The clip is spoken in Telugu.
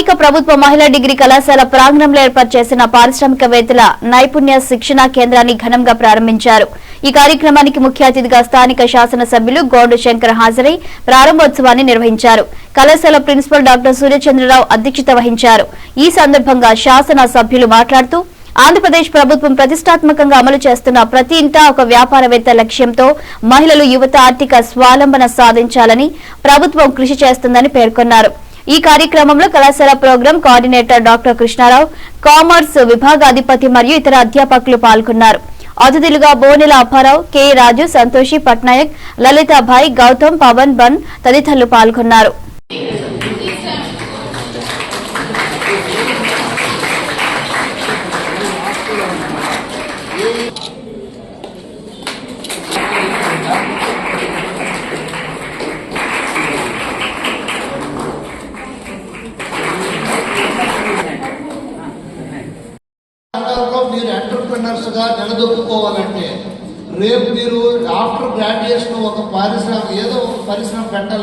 స్థానిక ప్రభుత్వ మహిళా డిగ్రీ కళాశాల ప్రాంగణంలో ఏర్పాటు చేసిన పారిశ్రామికవేత్తల నైపుణ్య శిక్షణా కేంద్రాన్ని ఘనంగా ప్రారంభించారు. ఈ కార్యక్రమానికి ముఖ్య అతిథిగా స్థానిక శాసనసభ్యులు గోండు శంకర్ హాజరై ప్రారంభోత్సవాన్ని నిర్వహించారు. కళాశాల ప్రిన్సిపల్ డాక్టర్ సూర్యచంద్రరావు అధ్యక్షత వహించారు. ఈ సందర్భంగా శాసన సభ్యులు మాట్లాడుతూ ఆంధ్రప్రదేశ్ ప్రభుత్వం ప్రతిష్టాత్మకంగా అమలు చేస్తున్న ప్రతి ఇంటా ఒక వ్యాపారవేత్త లక్ష్యంతో మహిళలు యువత ఆర్థిక స్వావలంబన సాధించాలని ప్రభుత్వం కృషి చేస్తుందని పేర్కొన్నారు. ఈ కార్యక్రమంలో కళాశాల program coordinator doctor Krishnarao commerce విభాగాధిపతి మరియు ఇతర అధ్యాపకులు పాల్గొన్నారు. అతిథులుగా బోనెల అప్పారావు కె. రాజు సంతోషి పట్నాయక్ లలితాభాయ్ గౌతమ్ పవన్ బన్ తదితరులు పాల్గొన్నారు. రంగాల్లో మీరు ఎంటర్ప్రినర్స్గా నిలదొక్కుకోవాలంటే రేపు మీరు ఆఫ్టర్ గ్రాడ్యుయేషన్ ఒక పారిశ్రామిక ఏదో ఒక పరిశ్రమ పెట్టాలి.